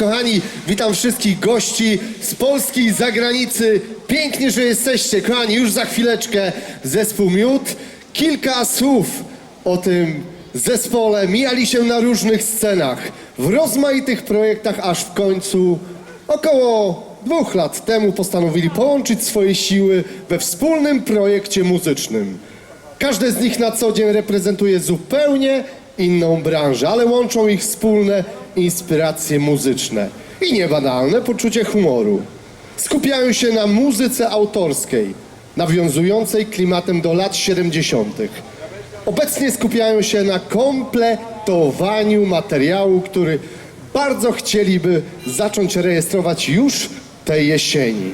Kochani, witam wszystkich gości z Polski i zagranicy. Pięknie, że jesteście. Kochani, już za chwileczkę zespół Miód. Kilka słów o tym zespole. Mijali się na różnych scenach, w rozmaitych projektach, aż w końcu około dwóch lat temu postanowili połączyć swoje siły we wspólnym projekcie muzycznym. Każdy z nich na co dzień reprezentuje zupełnie inną branżę, ale łączą ich wspólne inspiracje muzyczne i niebanalne poczucie humoru. Skupiają się na muzyce autorskiej, nawiązującej klimatem do lat 70. Obecnie skupiają się na kompletowaniu materiału, który bardzo chcieliby zacząć rejestrować już tej jesieni.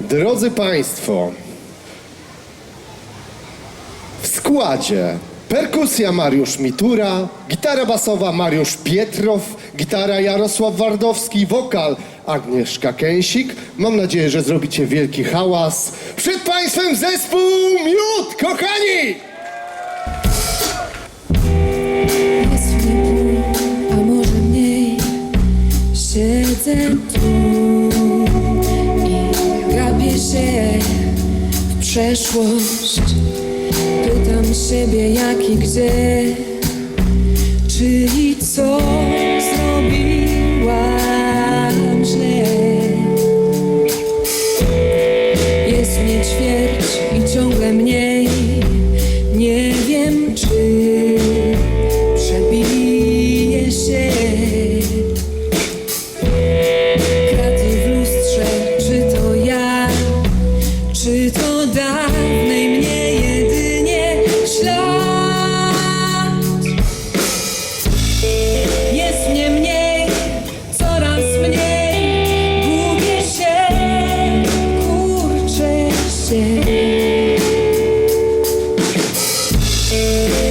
Drodzy Państwo, w składzie perkusja Mariusz Mitura, gitara basowa Mariusz Pietrow, gitara Jarosław Wardowski, wokal Agnieszka Kęsik. Mam nadzieję, że zrobicie wielki hałas. Przed Państwem zespół Miód, kochani! A może mniej Siedzę tu i gapię się w przeszłość siebie jak i gdzie. Czy W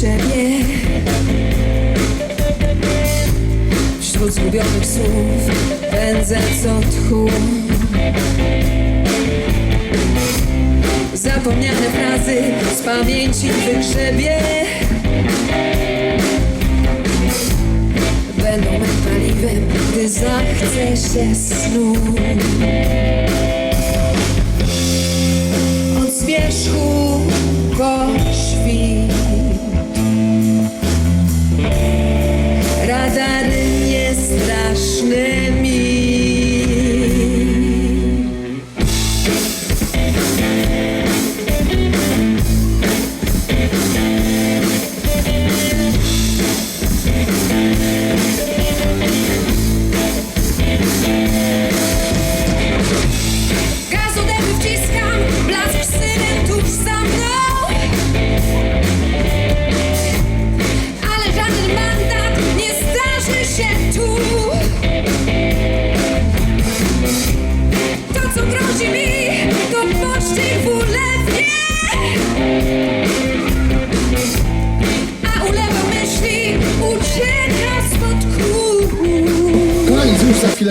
siebie Wśród zgubionych słów pędzę co tchu Zapomniane frazy z pamięci wygrzebie. Będą mym paliwem, gdy zachce się snu. Od zmierzchu po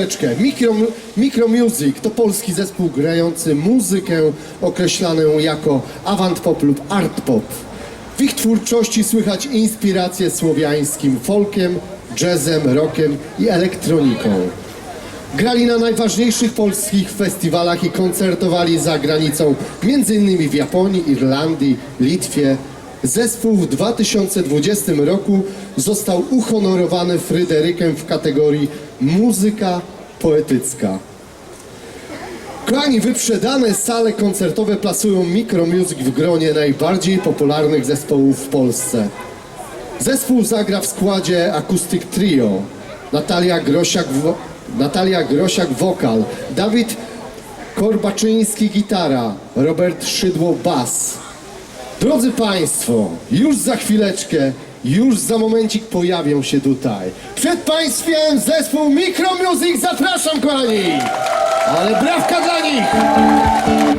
chwileczkę. Micro, Micro Music to polski zespół grający muzykę określaną jako avant pop lub art pop. W ich twórczości słychać inspiracje słowiańskim folkiem, jazzem, rockiem i elektroniką. Grali na najważniejszych polskich festiwalach i koncertowali za granicą, m.in. w Japonii, Irlandii, Litwie. Zespół w 2020 roku został uhonorowany Fryderykiem w kategorii muzyka poetycka. Kochani, wyprzedane sale koncertowe plasują Micro Music w gronie najbardziej popularnych zespołów w Polsce. Zespół zagra w składzie Acoustic Trio. Natalia Grosiak, wo- Natalia Grosiak wokal, Dawid Korbaczyński gitara, Robert Szydło bas. Drodzy Państwo, już za chwileczkę, już za momencik pojawią się tutaj. Przed Państwem zespół Micro Music, zapraszam kochani! Ale brawka dla nich!